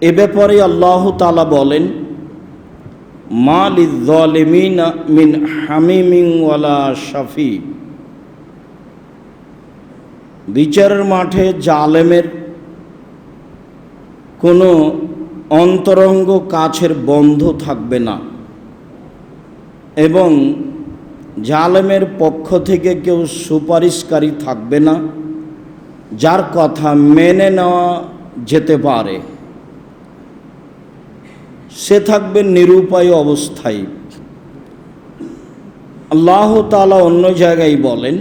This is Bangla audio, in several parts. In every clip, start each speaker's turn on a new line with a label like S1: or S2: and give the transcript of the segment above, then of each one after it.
S1: এ ব্যাপারে আল্লাহ তালা বলেন মালিমিন মিন হামিমিং ওয়ালা শাফি বিচারের মাঠে জালেমের কোনো অন্তরঙ্গ কাছের বন্ধ থাকবে না এবং জালেমের পক্ষ থেকে কেউ সুপারিশকারী থাকবে না, যার কথা মেনে নেওয়া যেতে পারে। সে থাকবে নিরুপায় অবস্থায়। আল্লাহ তালা অন্য জায়গায় বলেন,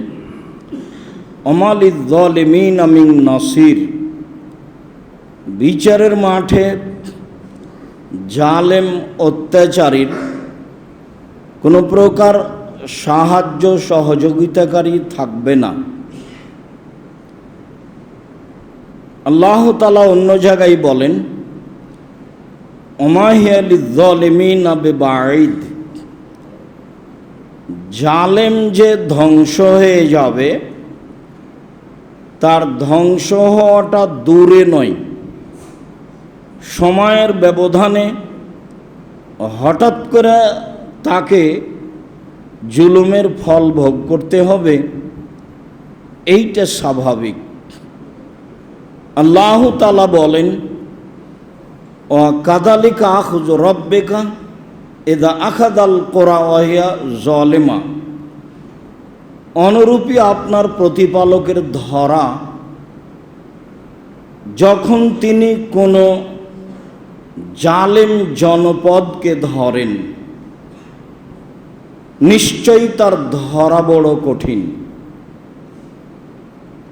S1: অমালিদ্দলিমিন আমিন নাসির। বিচারের মাঠে জালেম অত্যাচারীর কোনো প্রকার সাহায্য সহযোগিতাকারী থাকবে না। আল্লাহ তালা অন্য জায়গায় বলেন জালেম যে ধ্বংস হয়ে যাবে, তার ধ্বংস হওয়াটা দূরে নয়। সময়ের ব্যবধানে হঠাৎ করে তাকে জুলুমের ফল ভোগ করতে হবে, এইটা স্বাভাবিক। আল্লাহ তালা বলেন ও কাদালিকা আখুজ রব্বেকা এদা আখাদাল কোরা ওয়াহিয়া জলেমা। অনুরূপী আপনার প্রতিপালকের ধরা, যখন তিনি কোনো জালেম জনপদকে ধরেন, নিশ্চয়ই তার ধরা বড় কঠিন।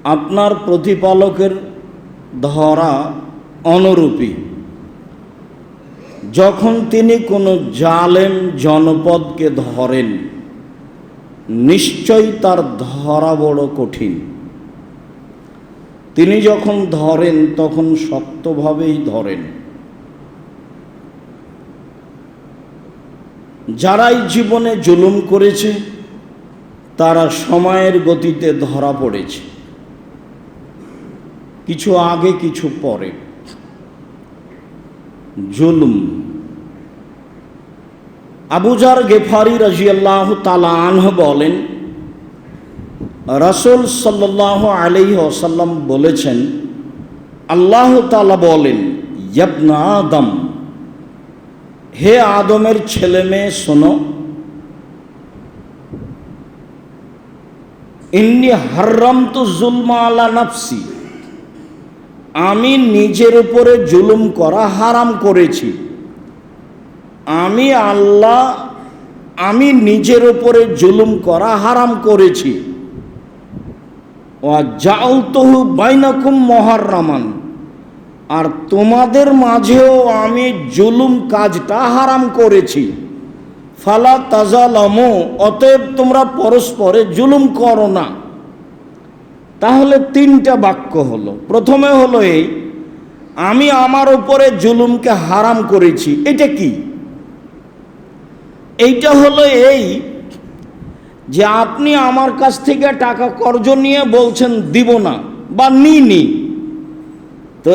S1: আপনার প্রতিপালকের ধরা অনুরূপী যখন তিনি কোনো জালেম জনপদকে ধরেন নিশ্চয়ই তার ধরা বড় কঠিন। তিনি যখন ধরেন, তখন শক্তভাবেই ধরেন। যারাই জীবনে জুলুম করেছে, তারা সময়ের গতিতে ধরা পড়েছে। কিছু আগে, কিছু পরে। জুলুম। আবুজার গেফারি রাজিয়াল্লাহ তালাহ বলেন, রসুল সাল্লাহ আলি ওসাল্লাম বলেছেন, আল্লাহ তালা বলেন, ইয়াবনা আদম, হে আদমের ছেলে মেয়ে শোনো, ইন্নি হার্রাম তো জুলমা আলা নাফসি। আমি নিজের উপরে জুলুম করা হারাম করেছি। আমি আল্লাহ, আমি নিজের উপরে জুলুম করা হারাম করেছি। বাইনাকুম মহারামান আর তোমাদের মাঝেও আমি জুলুম কাজটা হারাম করেছি। ফালা তাজালামো, অতএব তোমরা পরস্পরে জুলুম করো না। তাহলে তিনটা বাক্য হলো। প্রথমে হলো এই, আমি আমার উপরে জুলুমকে হারাম করেছি, এটা কি? এইটা হলো এই যে আপনি আমার কাছ থেকে টাকা কর্জ নিয়ে বলছেন, দিব না, বা নিনি তো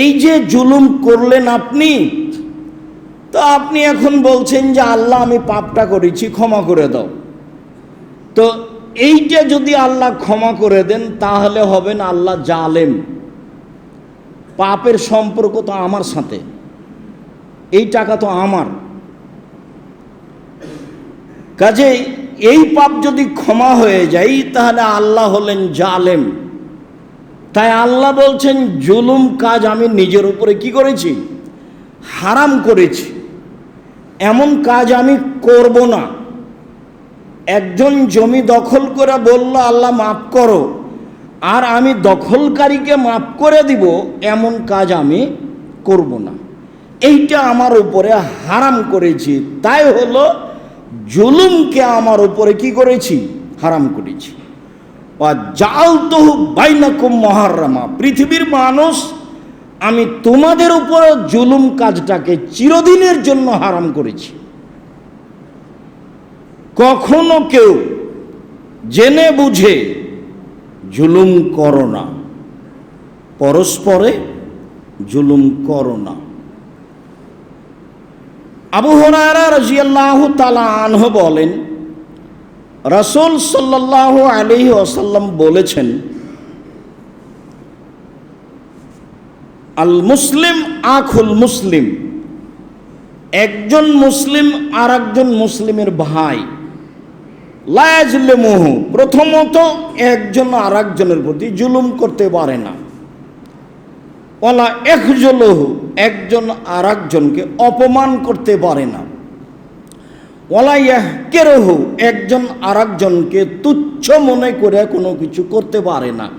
S1: এই যে জুলুম করলেন আপনি, তো আপনি এখন বলছেন যে, আল্লাহ আমি পাপটা করেছি, ক্ষমা করে দাও। তো এইটা যদি আল্লাহ ক্ষমা করে দেন, তাহলে হবেন আল্লাহ জালেম। পাপের সম্পর্ক তো আমার সাথে। এই টাকা তো আমার। কাজেই এই পাপ যদি ক্ষমা হয়ে যায়, তাহলে আল্লাহ হলেন জালেম। তাই আল্লাহ বলছেন, জুলুম কাজ আমি নিজের উপরে কি করেছি? হারাম করেছি। এমন কাজ আমি করব না। একজন জমি দখল করে বলল, আল্লাহ মাফ করো। আর আমি দখলকারীকে মাফ করে দিব, এমন কাজ আমি করব না। এইটা আমার উপরে হারাম করেছি। তাই হলো, জুলুমকে আমার উপরে কি করেছি? হারাম করেছি। জাল তহু বাইনাকুম মহারামা পৃথিবীর মানুষ, আমি তোমাদের উপরে জুলুম কাজটাকে চিরদিনের জন্য হারাম করেছি। কখনো কেউ জেনে বুঝে জুলুম করো না। পরস্পরে জুলুম করো না। আবু হরারা রাজিয়াল্লাহ তালা আনহ বলেন, রসুল সাল্লাহ আলী ওসাল্লাম বলেছেন আল মুসলিম আখুল মুসলিম, একজন মুসলিম আর মুসলিমের ভাই। লায়াজলে মোহ প্রথমত একজন আর একজনের প্রতি জুলুম করতে পারে না। ওলা একজলহ একজন আর একজনকে অপমান করতে পারে না। ওলা কেরহ একজন আর একজনকে তুচ্ছ মনে করে কোনো কিছু করতে পারে না।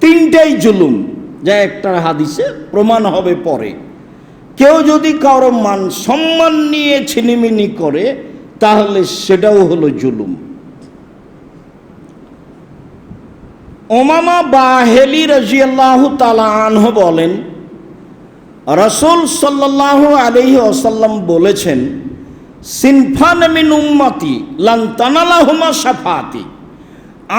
S1: তিনটাই জুলুম, যা একটা হাদিসে প্রমাণ হবে পরে। কেউ যদি কারও মান সম্মান নিয়ে ছিনিমিনি করে, তাহলে সেটাও হলো জুলুম। ওমামা বাহেলি রাজিয়াল্লাহ তালাহ বলেন, রসুল সাল্লাহ আলহি আসাল্লাম বলেছেন, সিনফান মিন উম্মাতি লান্তানালাহুমা সাফাতি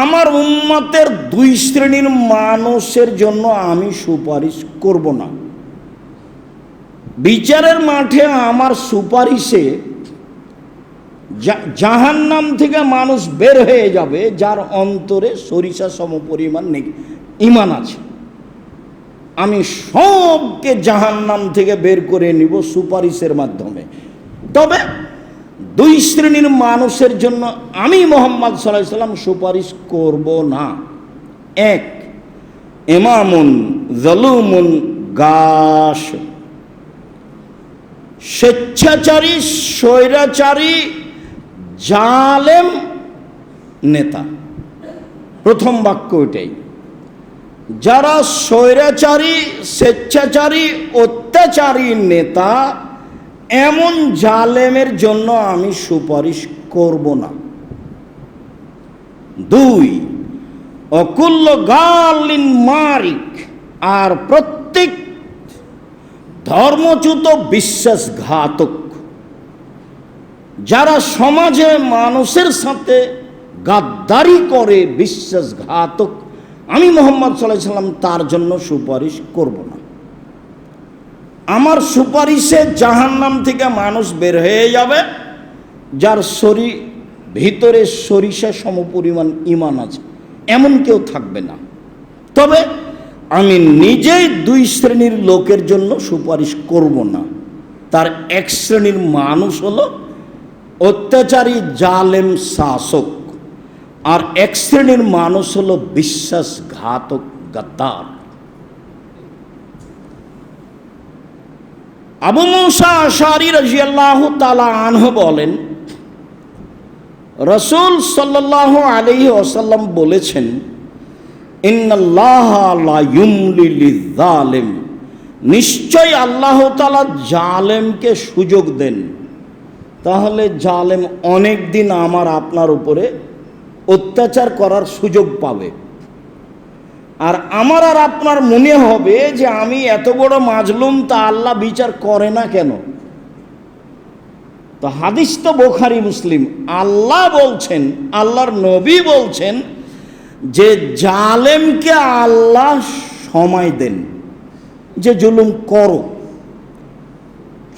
S1: আমার উম্মতের দুই শ্রেণির মানুষের জন্য আমি সুপারিশ করব না। বিচারের মাঠে আমার সুপারিশে জাহান্নাম থেকে মানুষ বের হয়ে যাবে, যার অন্তরে সরিষা সম পরিমাণ নেই। ইমান আছে। আমি সবকে জাহান্নাম থেকে বের করে নিব সুপারিশের মাধ্যমে। তবে দুই শ্রেণির মানুষের জন্য আমি মোহাম্মদ সাল্লাহ সাল্লাম সুপারিশ করব না। এক এমামুন জলুমুন গাস স্বেচ্ছাচারী, স্বৈরাচারী জালেম নেতা। প্রথম বাক্য এটাই। যারা স্বৈরাচারী, স্বেচ্ছাচারী, অত্যাচারী নেতা, এমন জালেমের জন্য আমি সুপারিশ করব না। দুই অকুল্য গালিন মারিক আর প্রত্যেক ধর্মচ্যুত বিশ্বাসঘাতক যারা সমাজে মানুষের সাথে গাদ্দারি করে বিশ্বাসঘাতক, আমি মোহাম্মদ সাল্লাহ সাল্লাম তার জন্য সুপারিশ করব না। আমার সুপারিশে জাহান্নাম থেকে মানুষ বের হয়ে যাবে, যার শরীর ভিতরে সরিষা সমপরিমাণ ইমান আছে, এমন কেউ থাকবে না। তবে আমি নিজেই দুই শ্রেণির লোকের জন্য সুপারিশ করব না। তার এক শ্রেণির মানুষ হলো অত্যাচারী জালেম শাসক। আর এক শ্রেণির মানুষ হলো বিশ্বাসঘাতক গাদ্দার। আবু মৌসা আশারি রাজিয়াল্লাহ তালা আনহ বলেন, রসুল সাল্লাহ আলী ওসাল্লাম বলেছেন নিশ্চয় আল্লাহ তালা জালেমকে সুযোগ দেন। তাহলে জালেম অনেক দিন আমার আপনার উপরে অত্যাচার করার সুযোগ পাবে। আর আমার আর আপনার মনে হবে যে আমি এত বড় মাজলুম তা আল্লাহ বিচার করে না কেন? তো হাদিস তো বোখারি মুসলিম। আল্লাহ বলছেন, আল্লাহর নবী বলছেন যে জালেমকে আল্লাহ সময় দেন, যে জুলুম করো।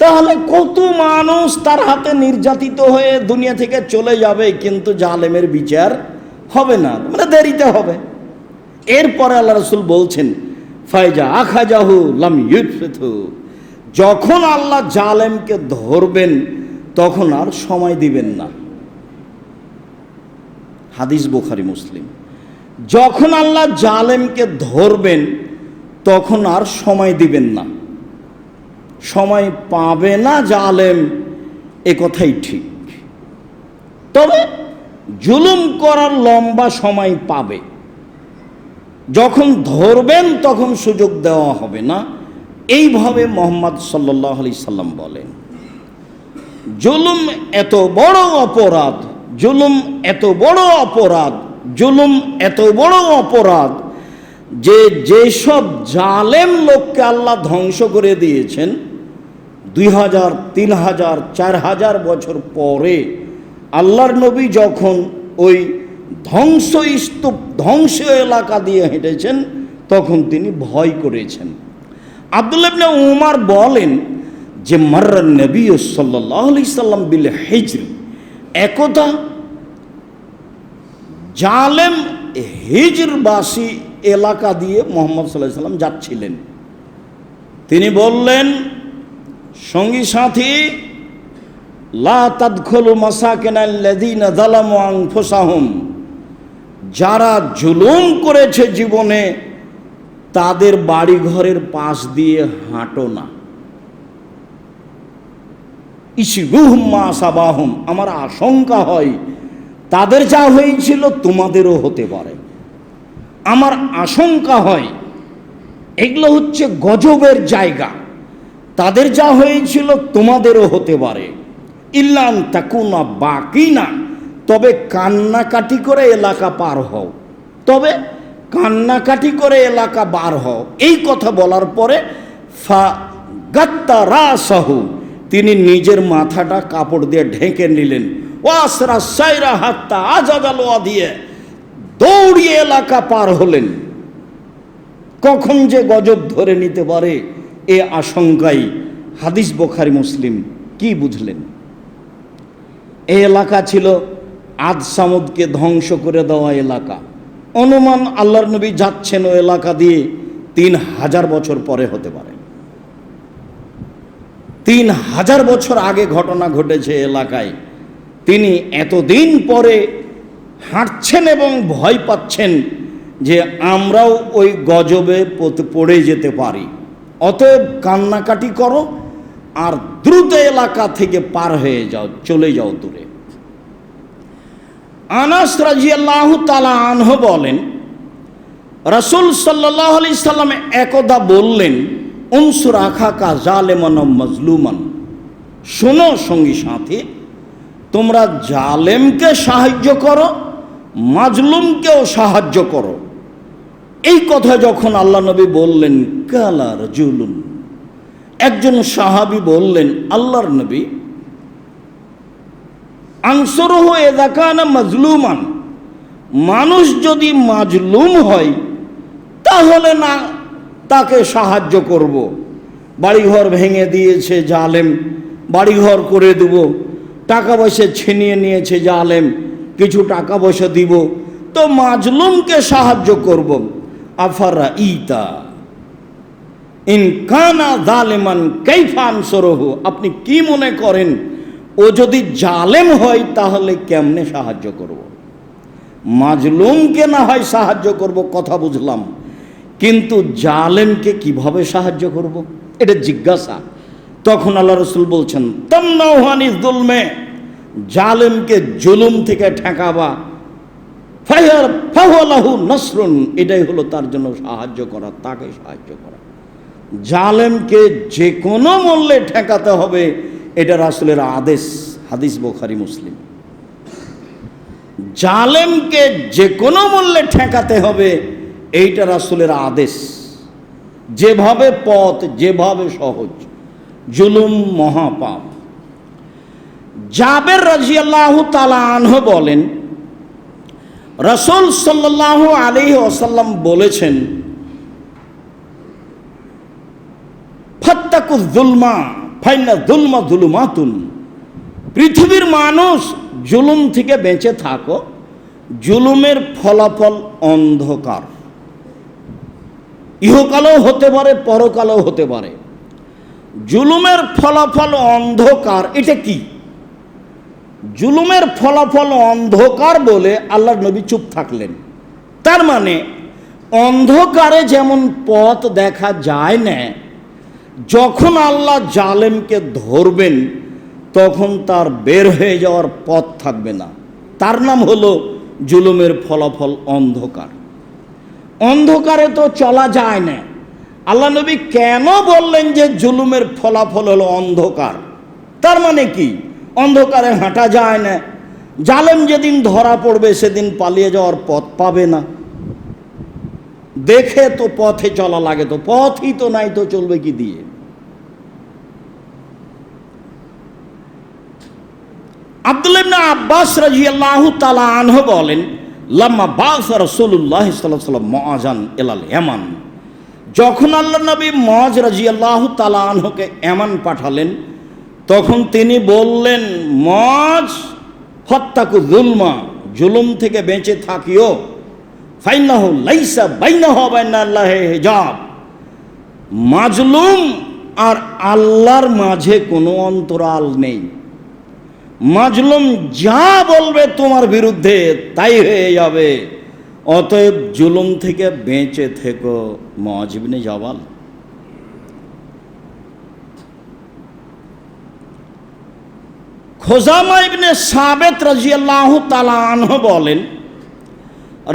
S1: তাহলে কত মানুষ তার হাতে নির্যাতিত হয়ে দুনিয়া থেকে চলে যাবে, কিন্তু জালেমের বিচার হবে না মানে দেরিতে হবে। এরপরে আল্লাহ রসুল বলছেন, ফাইজা আখাজাহু লাম যখন আল্লাহ জালেমকে ধরবেন, তখন আর সময় দিবেন না। হাদিস বোখারি, মুসলিম। যখন আল্লাহ জালেমকে ধরবেন, তখন আর সময় দিবেন না। সময় পাবে না জালেম, এ কথাই ঠিক। তবে জুলুম করার লম্বা সময় পাবে। যখন ধরবেন তখন সুযোগ দেওয়া হবে না। এইভাবে মোহাম্মদ সাল্লাহ আলি সাল্লাম বলেন, জুলুম এত বড় অপরাধ, জুলুম এত বড় অপরাধ, জুলুম এত বড় অপরাধ যে যেসব জালেম লোককে আল্লাহ ধ্বংস করে দিয়েছেন দুই হাজার, তিন হাজার, চার হাজার বছর পরে আল্লাহর নবী যখন ওই ধ্বংস স্তূপ ধ্বংস এলাকা দিয়ে হেঁটেছেন, তখন তিনি ভয় করেছেন। আবদুল্লাবনে উমার বলেন যে, মার্রা নবী সাল্লাহ আলি সাল্লাম বিল হিজর। একদা জালেম হিজরবাসী এলাকা দিয়ে মোহাম্মদ সাল্লাহ সাল্লাম যাচ্ছিলেন। তিনি বললেন সঙ্গী সাথী যারা জুলুম করেছে জীবনে, তাদের বাড়ি ঘরের পাশ দিয়ে হাঁটো না। ইসিগুহুম মা সাবাহুম, আমার আশঙ্কা হয়, তাদের যা হয়েছিল তোমাদেরও হতে পারে। আমার আশঙ্কা হয়, এগুলো হচ্ছে গজবের জায়গা। তাদের যা হয়েছিল তোমাদেরও হতে পারে। ইল্লান তাকুনা বাকি না তবে কান্নাকাটি করে এলাকা পার হও। তবে কান্নাকাটি করে এলাকা বার হও। এই কথা বলার পরে ফা গাত্তা তিনি নিজের মাথাটা কাপড় দিয়ে ঢেকে নিলেন। ওয়াসরা সাইরা হাত্তা আজাদালোয়া দিয়ে দৌড়িয়ে এলাকা পার হলেন। কখন যে গজব ধরে নিতে পারে এ আশঙ্কাই হাদিস বোখারি মুসলিম কি বুঝলেন? এই এলাকা ছিল আদ সামুদকে ধ্বংস করে দেওয়া এলাকা। অনুমান আল্লাহর নবী যাচ্ছেন ও এলাকা দিয়ে তিন হাজার বছর পরে হতে পারে। তিন হাজার বছর আগে ঘটনা ঘটেছে এলাকায়। তিনি এতদিন পরে হাঁটছেন এবং ভয় পাচ্ছেন যে আমরাও ওই গজবে পড়ে যেতে পারি। অতএব কান্নাকাটি করো আর দ্রুত এলাকা থেকে পার হয়ে যাও, চলে যাও দূরে। আনাস তালা আনহ বলেন, রসুল সাল্লাহ আলি সাল্লাম একদা বললেন, উনসুর আখা কা জালেমান মজলুমান। শোনো সঙ্গী সাথী, তোমরা জালেমকে সাহায্য করো, মাজলুমকেও সাহায্য করো। এই কথা যখন আল্লাহ নবী বললেন কালার জুলুন একজন সাহাবি বললেন, আল্লাহর নবী, আনসরহ এদাকানা মাজলুমান, মানুষ যদি মাজলুম হয়, তাহলে না তাকে সাহায্য করব। বাড়িঘর ভেঙে দিয়েছে জালেম, বাড়িঘর করে দেব। টাকা পয়সা ছিনিয়ে নিয়েছে জালেম, কিছু টাকা পয়সা দিব। তো মাজলুমকে সাহায্য করব। আফারা ইতা ইনকানা জালেমান কৈফান সরহু আপনি কি মনে করেন, ও যদি জালেম হয় তাহলে কেমনে সাহায্য করব। মাজলুমকে না হয় সাহায্য করব, কথা বুঝলাম। কিন্তু জালেমকে কীভাবে সাহায্য করব। এটা জিজ্ঞাসা। তখন আল্লাহ রসুল বলছেন তন্নহানি দুলমে। জালেমকে জুলুম থেকে ঠেকাবা। ফাইয়ার নসরুন, এটাই হলো তার জন্য সাহায্য করা, তাকে সাহায্য করা। জালেমকে যে কোনো মূল্যে ঠেকাতে হবে, এটা রাসুলের আদেশ, হাদিস বোখারি, মুসলিম। জালেমকে যে কোনো মূল্যে ঠেকাতে হবে, এইটা রাসুলের আদেশ। যেভাবে পথ, যেভাবে সহজ, জুলুম মহাপাপ। জাবের রাজিয়াল্লাহ তালা আনহ বলেন রসুল সাল্লাহ আলী ওসাল্লাম বলেছেন জুলুমাতুন পৃথিবীর মানুষ জুলুম থেকে বেঁচে থাকো, জুলুমের ফলাফল অন্ধকার। ইহকালেও হতে পারে, পরকালেও হতে পারে। জুলুমের ফলাফল অন্ধকার, এটা কি? জুলুমের ফলাফল অন্ধকার বলে আল্লাহর নবী চুপ থাকলেন। তার মানে অন্ধকারে যেমন পথ দেখা যায় না, যখন আল্লাহ জালেমকে ধরবেন, তখন তার বের হয়ে যাওয়ার পথ থাকবে না। তার নাম হলো জুলুমের ফলাফল অন্ধকার। অন্ধকারে তো চলা যায় না। আল্লাহ নবী কেন বললেন যে জুলুমের ফলাফল হলো অন্ধকার? তার মানে কি? অন্ধকারে হাঁটা যায় না। জালেম যেদিন ধরা পড়বে, সেদিন পালিয়ে যাওয়ার পথ পাবে না। দেখে তো পথে চলা লাগে তো, পথই তো নাই তো চলবে কি দিয়ে? আব্দুল্লাহ আব্বাস রাজিয়াল্লাহু তালা আনহ বলেন, লাম্মা বাস রসুল্লাহ সাল্লাম মহাজান এলাল হেমান যখন আল্লাহ নবী মজ রাজি আল্লাহ তালাহকে এমন পাঠালেন তখন তিনি বললেন, মজ হত্যাকু জুলমা, জুলুম থেকে বেঁচে থাকিও। ফাইনাহ লাইসা বাইনাহ বাইনাল্লাহ হেজাব। মাজলুম আর আল্লাহর মাঝে কোনো অন্তরাল নেই। মাজলুম যা বলবে তোমার বিরুদ্ধে তাই হয়ে যাবে। অতএব জুলুম থেকে বেঁচে থেকো মজিবনে জবাল। খোজামা ইবনে সাবেত রাজিয়াল্লাহু তাআলা আনহু বলেন,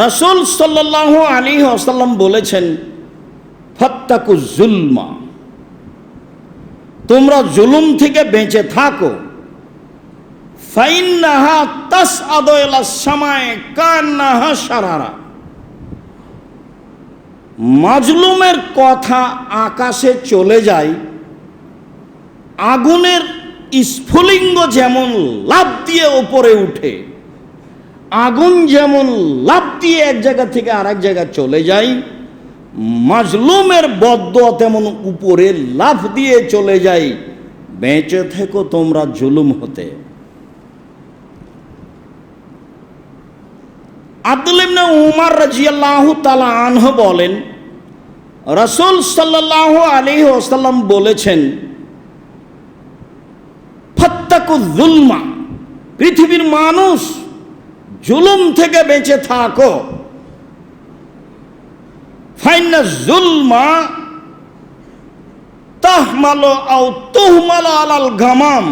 S1: রাসূল সাল্লাল্লাহু আলাইহি ওয়াসাল্লাম বলেছেন, ফত্তাকু জুলমা, তোমরা জুলুম থেকে বেঁচে থাকো। ফাইন্নাহা তাস আদয়লা সামায় কান্নাহা সারারা মাজলুমের কথা আকাশে চলে যায়, আগুনের স্ফুলিঙ্গ যেমন লাভ দিয়ে ওপরে উঠে, আগুন যেমন লাভ দিয়ে এক জায়গা থেকে আরেক জায়গায় চলে যায়, মাজলুমের বদ্ধ তেমন উপরে লাফ দিয়ে চলে যায়। বেঁচে থেকো তোমরা জুলুম হতে। আব্দুল উমার রাজিয়াল্লাহু তাআলা আনহু বলেন, রাসূল সাল্লাল্লাহু আলাইহি ওয়াসাল্লাম বলেছেন যুলমা। পৃথিবীর মানুষ জুলুম থেকে বেঁচে থাকো। ফাইনা জুলমা তাহমালো আও তুহমালো আলাল গামাম।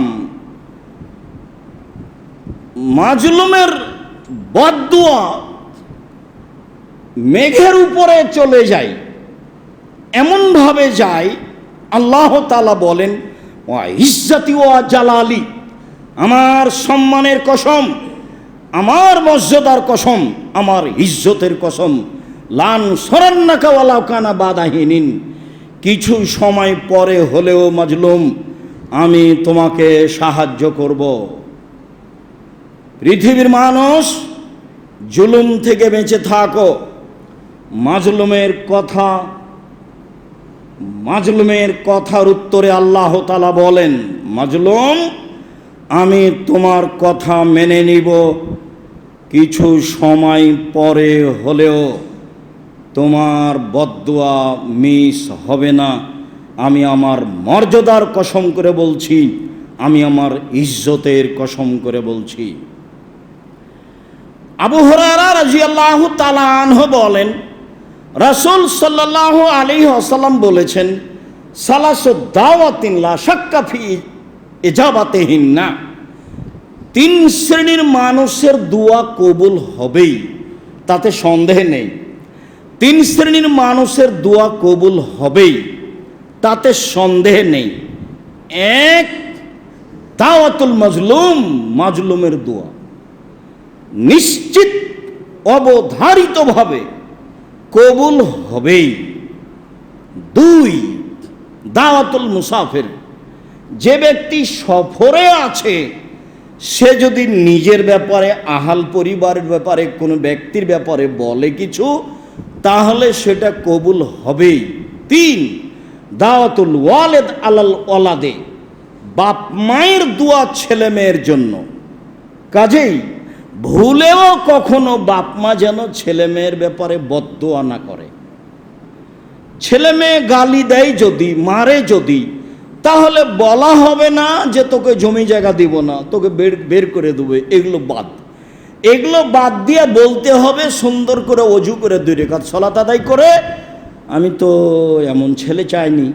S1: মাজলুমের বদুয়া মেঘের উপরে চলে যায়, এমনভাবে যায়, আল্লাহ তালা বলেন ইজ্জাতি ও জালালি। আমার সম্মানের কসম, আমার মর্যাদার কসম, আমার ইজ্জতের কসম। লান সরান্নাকাওয়ালা কানা বাদাহীনিন কিছু সময় পরে হলেও মাজলুম, আমি তোমাকে সাহায্য করব। পৃথিবীর মানুষ, জুলুম থেকে বেঁচে থাকো। মাজলুমের কথা মাজলুমের কথার উত্তরে আল্লাহ তালা বলেন, মাজলুম, আমি তোমার কথা মেনে নিব। কিছু সময় পরে হলেও তোমার বদুয়া মিস হবে না। আমি আমার মর্যাদার কসম করে বলছি, আমি আমার ইজ্জতের কসম করে বলছি। আবু হরারা রাজিয়াল্লাহু তাআলা আনহু বলেন রাসূল সাল্লাল্লাহু আলী ওয়াসাল্লাম বলেছেন, সালাসু দাওয়াতিন লা শাক্কা ফি ইজাবাতিহিন্না। তিন শ্রেণির মানুষের দোয়া কবুল হবেই, তাতে সন্দেহ নেই। তিন শ্রেণির মানুষের দোয়া কবুল হবেই, তাতে সন্দেহ নেই। এক, দাওয়াতুল মাজলুম, মাজলুমের দোয়া। নিশ্চিত, অবধারিতভাবে কবুল হবেই। দুই, দাওয়াতুল মুসাফির। যে ব্যক্তি সফরে আছে, সে যদি নিজের ব্যাপারে, আহাল পরিবারের ব্যাপারে, কোনো ব্যক্তির ব্যাপারে বলে কিছু, তাহলে সেটা কবুল হবেই। তিন, দাওয়াতুল ওয়ালেদ আলাল ওয়ালাদে। বাপ মায়ের দোয়া ছেলে মেয়ের জন্য। কাজেই ভুলেও কখনো বাপ মা যেন ছেলে মেয়ের ব্যাপারে বদোয়া না করে। ছেলে মেয়ে গালি দেয় যদি, মারে যদি, তাহলে বলা হবে না যে তোকে জমি জায়গা দিব না, তোকে বের বের করে দেবে, এগুলো বাদ। এগুলো বাদ দিয়ে বলতে হবে, সুন্দর করে অজু করে দুই রেখাত সলাত আদায় করে, আমি তো এমন ছেলে চাইনি।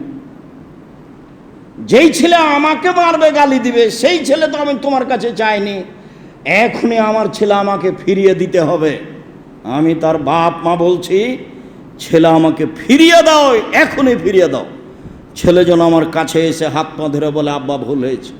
S1: যেই ছেলে আমাকে মারবে, গালি দিবে, সেই ছেলে তো আমি তোমার কাছে চাইনি। এখনই আমার ছেলে আমাকে ফিরিয়ে দিতে হবে। আমি তার বাপ মা বলছি, ছেলে আমাকে ফিরিয়ে দাও, এখনই ফিরিয়ে দাও। ছেলে যেন আমার কাছে এসে হাত পা ধরে বলে, আব্বা, ভুল হয়েছে।